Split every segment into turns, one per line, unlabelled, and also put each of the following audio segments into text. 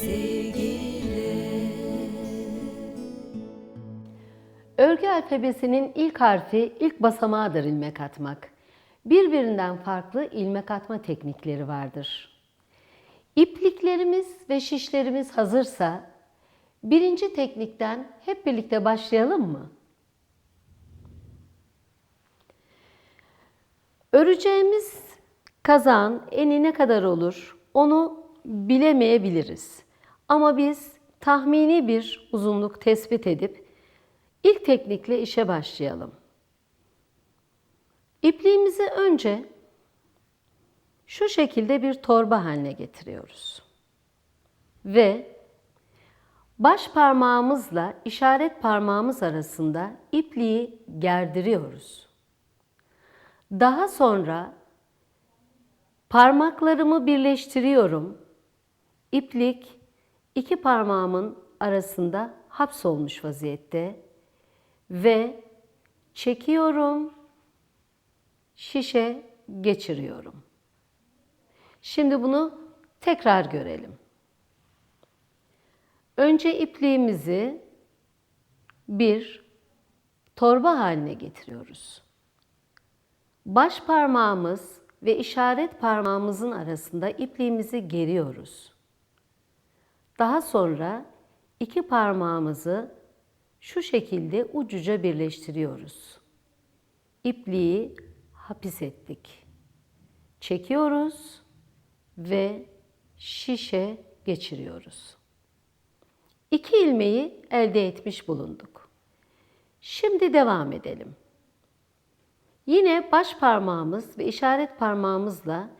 sevgiyle. Örgü alfabesinin ilk harfi ilk basamağıdır ilmek atmak. Birbirinden farklı ilmek atma teknikleri vardır. İpliklerimiz ve şişlerimiz hazırsa birinci teknikten hep birlikte başlayalım mı? Öreceğimiz kazağın eni ne kadar olur onu bilemeyebiliriz. Ama biz tahmini bir uzunluk tespit edip ilk teknikle işe başlayalım. İpliğimizi önce şu şekilde bir torba haline getiriyoruz. Ve baş parmağımızla işaret parmağımız arasında ipliği gerdiriyoruz. Daha sonra parmaklarımı birleştiriyorum. İplik iki parmağımın arasında hapsolmuş vaziyette ve çekiyorum, şişe geçiriyorum. Şimdi bunu tekrar görelim. Önce ipliğimizi bir torba haline getiriyoruz. Baş parmağımız ve işaret parmağımızın arasında ipliğimizi geriyoruz. Daha sonra iki parmağımızı şu şekilde ucuca birleştiriyoruz. İpliği hapis ettik. Çekiyoruz ve şişe geçiriyoruz. İki ilmeği elde etmiş bulunduk. Şimdi devam edelim. Yine baş parmağımız ve işaret parmağımızla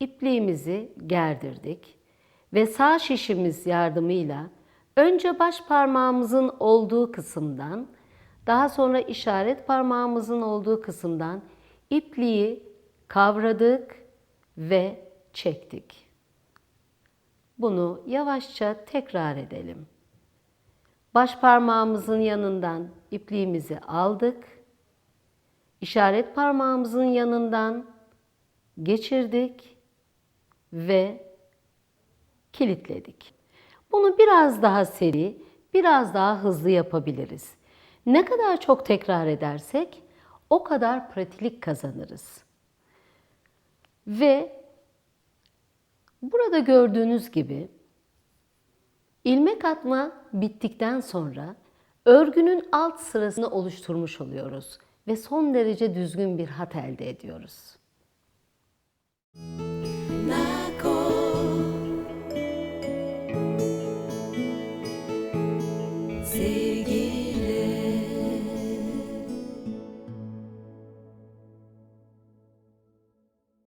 ipliğimizi gerdirdik ve sağ şişimiz yardımıyla önce baş parmağımızın olduğu kısımdan, daha sonra işaret parmağımızın olduğu kısımdan ipliği kavradık ve çektik. Bunu yavaşça tekrar edelim. Baş parmağımızın yanından ipliğimizi aldık. İşaret parmağımızın yanından geçirdik ve kilitledik. Bunu biraz daha seri, biraz daha hızlı yapabiliriz. Ne kadar çok tekrar edersek o kadar pratiklik kazanırız. Ve burada gördüğünüz gibi ilmek atma bittikten sonra örgünün alt sırasını oluşturmuş oluyoruz ve son derece düzgün bir hat elde ediyoruz.